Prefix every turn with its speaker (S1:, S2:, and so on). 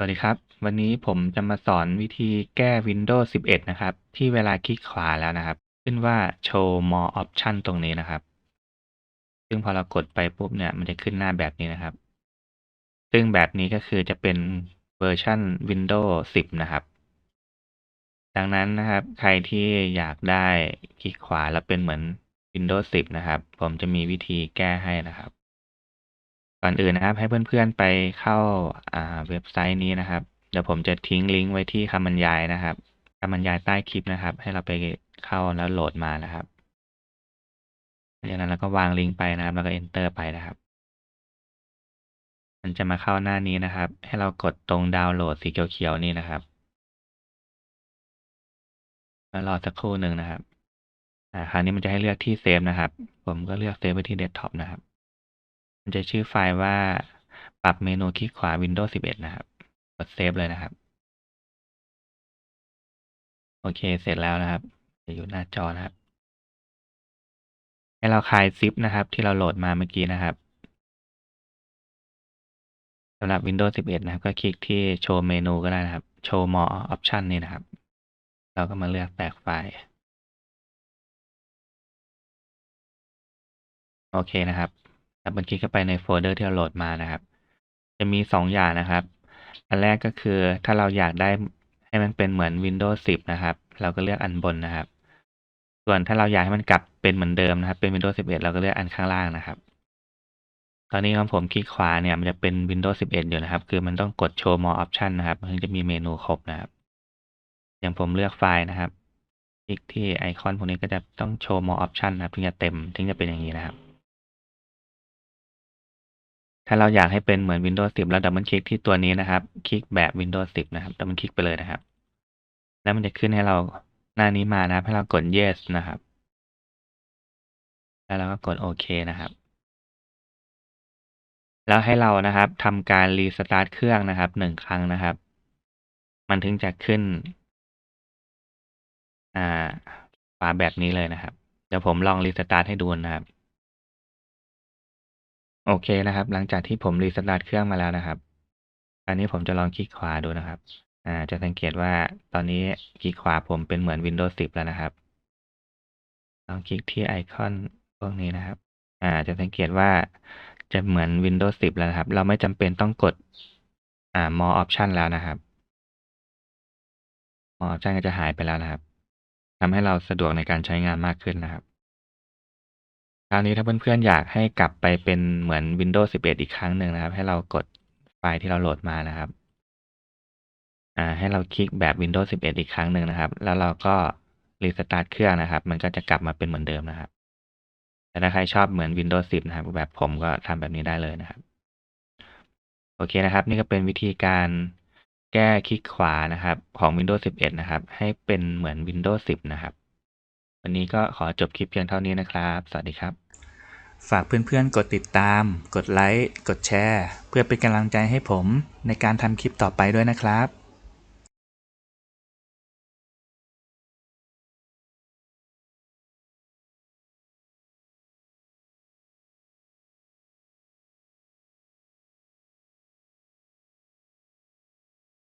S1: สวัสดีครับ วันนี้ผมจะมาสอนวิธีแก้ Windows 11 นะครับ ที่เวลาคลิกขวาแล้วนะครับ ขึ้นว่า Show More Option ตรงนี้นะครับ ซึ่งพอเรากดไปปุ๊บเนี่ย มันจะขึ้นหน้าแบบนี้นะครับ ซึ่งแบบนี้ก็คือจะเป็นเวอร์ชัน Windows 10 นะครับ ดังนั้นนะครับ ใครที่อยากได้คลิกขวาแล้วเป็นเหมือน Windows 10 นะครับ ผมจะมีวิธีแก้ให้นะครับ ก่อนอื่นนะครับ ให้เพื่อนๆไปเข้าอ่าเว็บไซต์นี้นะครับ เดี๋ยวผมจะทิ้งลิงก์ไว้ที่คำบรรยายนะครับคำบรรยายใต้คลิปนะครับ ให้เราไปเข้าแล้วโหลดมานะครับจากนั้นเราก็วางลิงก์ไปนะครับ แล้วก็ enter ไปนะครับ มันจะมาเข้าหน้านี้นะครับ ให้เรากดตรงดาวน์โหลดสีเขียวๆนี่นะครับแล้วรอสักครู่หนึ่งนะครับ อ่า คราวนี้มันจะให้เลือกที่เซฟนะครับ ผมก็เลือกเซฟไว้ที่เดสก์ท็อปนะครับ มันจะชื่อไฟล์ว่าปรับเมนูคลิกขวา Windows 11 นะครับ กดเซฟเลยนะครับ โอเค เสร็จแล้วนะครับจะอยู่หน้าจอนะครับ ให้เราคลายซิปนะครับ ที่เราโหลดมาเมื่อกี้นะครับสำหรับ Windows 11 นะครับ ก็คลิกที่โชว์เมนูก็ได้นะครับ โชว์ more option นี่นะครับ เราก็มาเลือกแตกไฟล์ โอเคนะครับ ดับเบิลคลิกเข้าไปในโฟลเดอร์ที่เราโหลดมานะครับ จะมีสองอย่างนะครับ อันแรกก็คือถ้าเราอยากได้ให้มันเป็นเหมือน Windows 10 นะครับ เราก็เลือกอันบนนะครับ ส่วนถ้าเราอยากให้มันกลับเป็นเหมือนเดิมนะครับ เป็น Windows 11 เราก็เลือกอันข้างล่างนะครับ ตอนนี้ของผมคลิกขวาเนี่ยมันจะเป็น Windows 11 อยู่นะครับ คือมันต้องกด Show More Option นะครับถึงจะมีเมนูครบนะครับ อย่างผมเลือกไฟล์นะครับคลิกที่ไอคอนพวกนี้ก็จะต้อง Show More Option นะครับ ถึงจะเต็ม ถึงจะเป็นอย่างนี้นะครับ ถ้าเราอยากให้เป็นเหมือน Windows 10 แล้วดับเบิลคลิกที่ตัวนี้นะครับ คลิกแบบ Windows 10 นะครับดับเบิลคลิกไปเลยนะครับ แล้วมันจะขึ้นให้เราหน้านี้มานะให้เรากด yes นะครับ แล้วเราก็กดโอเคนะครับ แล้วให้เรานะครับทำการรีสตาร์ทเครื่องนะครับหนึ่งครั้งนะครับ มันถึงจะขึ้น อ่าฝาแบบนี้เลยนะครับ เดี๋ยวผมลองรีสตาร์ทให้ดูนะครับ โอเคนะครับ หลังจากที่ผมรีสตาร์ทเครื่องมาแล้วนะครับ อันนี้ผมจะลองคลิกขวาดูนะครับ อ่า จะสังเกตว่าตอนนี้คลิกขวาผมเป็นเหมือน Windows 10 แล้วนะครับ ลองคลิกที่ไอคอนพวกนี้นะครับ อ่า จะสังเกตว่าจะเหมือน Windows 10 แล้วนะครับ เราไม่จำเป็นต้องกด อ่า more option แล้วนะครับ more option ก็จะหายไปแล้วนะครับทำให้เราสะดวกในการใช้งานมากขึ้นนะครับ คราวนี้ถ้าเพื่อนๆอยากให้กลับไปเป็นเหมือน Windows 11 อีกครั้งหนึ่งนะครับ ให้เรากดไฟล์ที่เราโหลดมานะครับอ่าให้เราคลิกแบบ Windows 11 อีกครั้งหนึ่งนะครับ แล้วเราก็รีสตาร์ทเครื่องนะครับ มันก็จะกลับมาเป็นเหมือนเดิมนะครับ แต่ถ้าใครชอบเหมือน Windows 10 นะครับ แบบผมก็ทำแบบนี้ได้เลยนะครับ โอเคนะครับ นี่ก็เป็นวิธีการแก้คลิกขวานะครับ ของ Windows 11 นะครับ ให้เป็นเหมือน Windows 10 นะครับ วันนี้ก็ขอจบคลิปเพียงเท่านี้นะครับ สวัสดีครับ ฝากเพื่อนๆ กดติดตาม กดไลค์ กดแชร์ เพื่อเป็นกำลังใจให้ผมในการทำคลิปต่อไปด้วยนะครับ